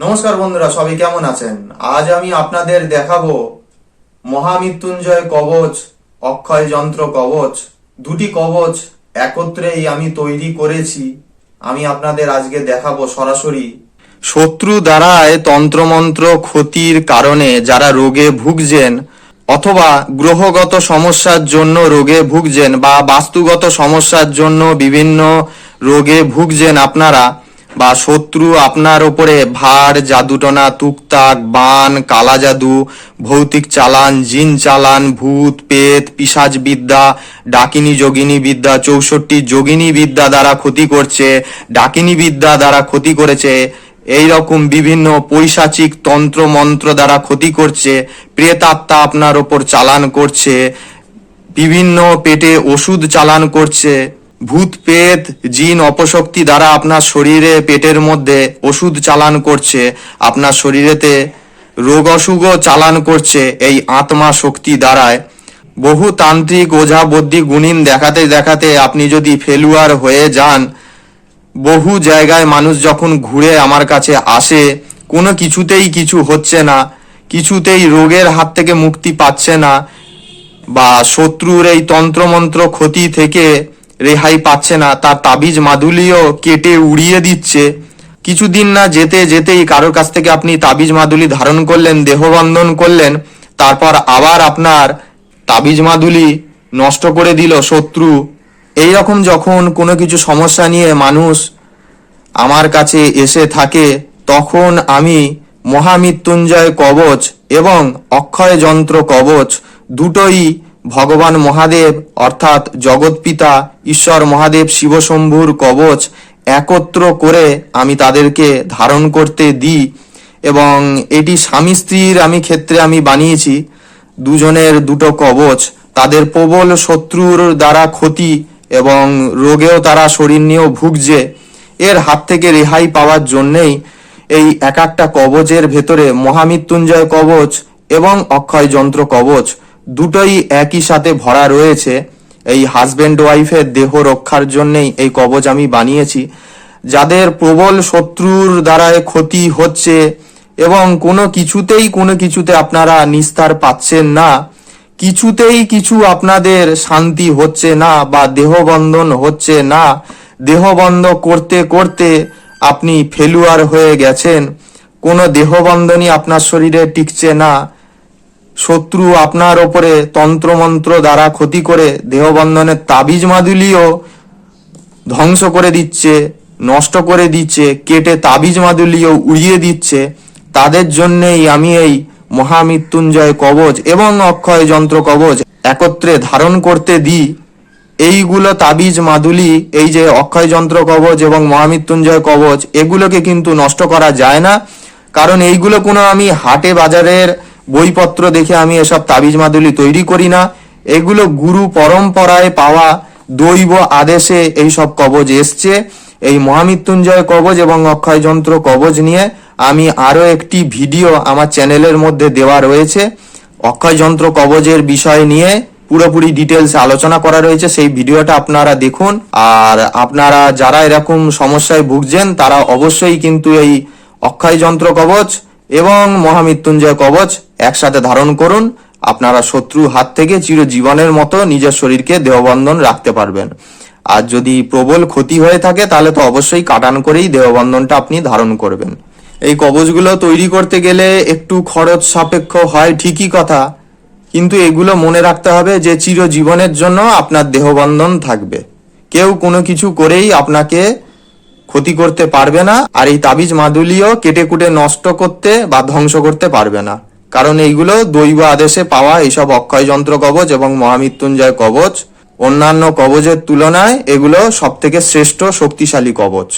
নমস্কার বন্ধুরা, সবাই কেমন আছেন? আজ আমি আপনাদের দেখাবো মহামৃত্যুঞ্জয় কবচ, অক্ষয় যন্ত্র কবচ। দুটি কবচ একত্রেই আমি তৈরি করেছি। আমি আপনাদের আজকে দেখাবো সরাসরি। শত্রু দ্বারায় তন্ত্রমন্ত্র ক্ষতির কারণে যারা রোগে ভুগছেন অথবা গ্রহগত সমস্যার জন্য রোগে ভুগছেন বা বাস্তুগত সমস্যার জন্য বিভিন্ন রোগে ভুগছেন আপনারা বা শত্রু আপনার ওপরে ভার, জাদুটনা, তুকতাক, বান, কালা জাদু, ভৌতিক চালান, জিন চালান, ভূত, পেত পিসাজ বিদ্যা ডাকিনী যোগিনী বিদ্যা, চৌষট্টি যোগিনী বিদ্যা দ্বারা ক্ষতি করছে, ডাকিনী বিদ্যা দ্বারা ক্ষতি করেছে, এই রকম বিভিন্ন পৈশাচিক তন্ত্র মন্ত্র দ্বারা ক্ষতি করছে, প্রেতাত্মা আপনার ওপর চালান করছে, বিভিন্ন পেটে ওষুধ চালান করছে ভূত পেত জিন, অপশক্তি দ্বারা আপনার শরীরে পেটের মধ্যে ওষুধ চালান করছে, আপনার শরীরেতে রোগ অসুখও চালান করছে এই আত্মা শক্তি দ্বারায়। বহু তান্ত্রিক ওঝা বদ্যি গুণিন দেখাতে দেখাতে আপনি যদি ফেলুয়ার হয়ে যান, বহু জায়গায় মানুষ যখন ঘুরে আমার কাছে আসে, কোনো কিছুতেই কিছু হচ্ছে না, কিছুতেই রোগের হাত থেকে মুক্তি পাচ্ছে না, বা শত্রুর এই তন্ত্রমন্ত্র ক্ষতি থেকে রেহাই পাচ্ছে না, তার তাবিজ মাদুলিও কেটে উড়িয়ে দিচ্ছে। কিছুদিন না যেতে যেতেই কারোর কাছ থেকে আপনি তাবিজ মাদুলি ধারণ করলেন দেহবন্ধন করলেন, তারপর আবার আপনার তাবিজ মাদুলি নষ্ট করে দিল শত্রু। এই রকম যখন কোনো কিছু সমস্যা নিয়ে মানুষ আমার কাছে এসে থাকে, তখন আমি মহামৃত্যুঞ্জয় কবচ এবং অক্ষয় যন্ত্র কবচ দুটোই ভগবান মহাদেব, অর্থাৎ জগৎপিতা ঈশ্বর মহাদেব শিবশম্ভুর কবচ একত্র করে আমি তাদেরকে ধারণ করতে দিই এবং এটি স্বামী স্ত্রীর আমি ক্ষেত্রে আমি বানিয়েছি। দুজনের দুটো কবচ, তাদের প্রবল শত্রুর দ্বারা ক্ষতি এবং রোগেও তারা শরীর নিয়েও ভুগছে। এর হাত থেকে রেহাই পাওয়ার জন্যেই এই এক একটা কবচের ভেতরে মহামৃত্যুঞ্জয় কবচ এবং অক্ষয় যন্ত্র কবচ দুটোই একই সাথে ভরা রয়েছে। এই হাজবেন্ড ওয়াইফের দেহ রক্ষার জন্যেই এই কবচ আমি বানিয়েছি। যাদের প্রবল শত্রুর দ্বারায় ক্ষতি হচ্ছে এবং কোনো কিছুতেই কোনো কিছুতে আপনারা নিস্তার পাচ্ছেন না, কিছুতেই কিছু আপনাদের শান্তি হচ্ছে না বা দেহবন্ধন হচ্ছে না, দেহবন্ধ করতে করতে আপনি ফেলুয়ার হয়ে গেছেন, কোনো দেহবন্ধনই আপনার শরীরে টিকছে না শত্রু আপনার ওপরে তন্ত্রমন্ত্র দ্বারা ক্ষতি করে দেহবন্ধনের তাবিজ মাদুলিও ধ্বংস করে দিচ্ছে, নষ্ট করে দিচ্ছে, কেটে তাবিজ মাদুলিও উড়িয়ে দিচ্ছে। তাদের জন্যেই আমি এই মহামৃত্যুঞ্জয় কবচ এবং অক্ষয় যন্ত্র কবচ একত্রে ধারণ করতে দিই। এইগুলো তাবিজ মাদুলি, এই যে অক্ষয় যন্ত্র কবচ এবং মহামৃত্যুঞ্জয় কবচ এগুলোকে কিন্তু নষ্ট করা যায় না। কারণ এইগুলো কোনো আমি হাটে বাজারের বইপত্র দেখে আমি এসব তাবিজ মাদুলি তৈরি করি না। এগুলো গুরু পরম্পরায় পাওয়া দৈব আদেশে এই সব কবজ এসছে। এই মহামৃত্যুঞ্জয় কবজ এবং অক্ষয় যন্ত্র কবজ নিয়ে আমি আরও একটি ভিডিও আমার চ্যানেলের মধ্যে দেওয়া রয়েছে। অক্ষয় যন্ত্র কবজের বিষয় নিয়ে পুরোপুরি ডিটেলস আলোচনা করা রয়েছে। সেই ভিডিওটা আপনারা দেখুন। আর আপনারা যারা এরকম সমস্যায় ভুগছেন, তারা অবশ্যই কিন্তু এই অক্ষয় যন্ত্র কবচ এবং মহামৃত্যুঞ্জয় কবচ একসাথে ধারণ করুন। আপনারা শত্রু হাত থেকে চিরজীবনের মতো নিজের শরীরকে দেহবন্ধন রাখতে পারবেন। আর যদি প্রবল ক্ষতি হয়ে থাকে, তাহলে তো অবশ্যই কাটান করেই দেহবন্ধনটা আপনি ধারণ করবেন। এই কবচগুলো তৈরি করতে গেলে একটু খরচ সাপেক্ষ হয়, ঠিকই কথা। কিন্তু এগুলো মনে রাখতে হবে যে চিরজীবনের জন্য আপনার দেহবন্ধন থাকবে। কেউ কোনো কিছু করেই আপনাকে ক্ষতি করতে পারবে না আর এই তাবিজ মাদুলিও কেটে কুটে নষ্ট করতে বা ধ্বংস করতে পারবে না। কারণ এইগুলো দৈব আদেশে পাওয়া এইসব অক্ষয় যন্ত্র কবচ এবং মহামৃত্যুঞ্জয় কবচ। অন্যান্য কবচের তুলনায় এগুলো সব থেকে শ্রেষ্ঠ শক্তিশালী কবচ।